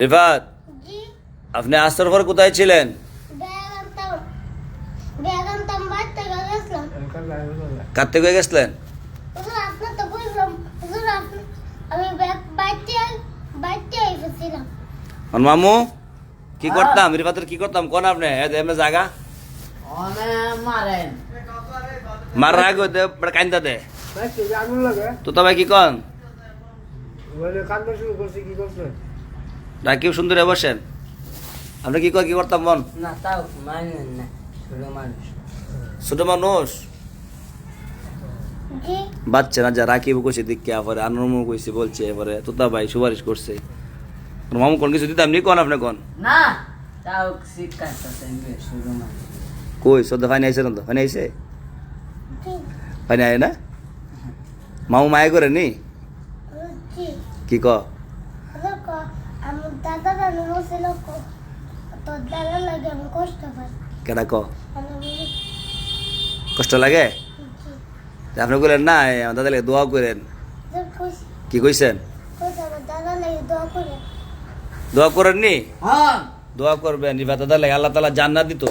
রিফাত আপনি আসর পর কোথায় ছিলেন? কার থেকে গেছিলেন? তো বুঝলাম। হুজুর আপনি আমি ব্যাগ বাইতে বাইতে এসেছিলাম আর মামু কি করতাম? রিফাতের কি করতাম? কোন আপনি? এমনি মারেন। মার আগে দে বড় কান্দা দে। তো তবে কি কন? কান্দা শুরু করছে কি করছে? রাকিব সুন্দরে বসেন আপনি কি কয় কি করতাম মন না তাও মানেন না ছোট মানুষ। ছোট মানুষ? বাচ্চা না যা রাকিব কইছে দিকে পরে আনরমু কইছে বলছে এবারে তোতা ভাই সুপারিশ করছে। মামু কোন কিছু দিতাম নি কোন আপনি কোন? না তাও কই সদ্য ফাইন আইছে না তো? ফাইন আইছে ফাইন আয় না? মামু মায়ে করে নি কি ক? আমার দাদা দাদু ছিল ক তোর দাদা লাগে আমি কষ্ট পাই। কেডা ক? কষ্ট লাগে? আপনি বললেন না আমার দাদা লাগে দোয়া করেন। কি কইছেন? দোয়া করেননি দোয়া করেন নি হ্যাঁ। দোয়া করবেন দাদা লাগে আল্লাহ তালা জান্নাত দিত।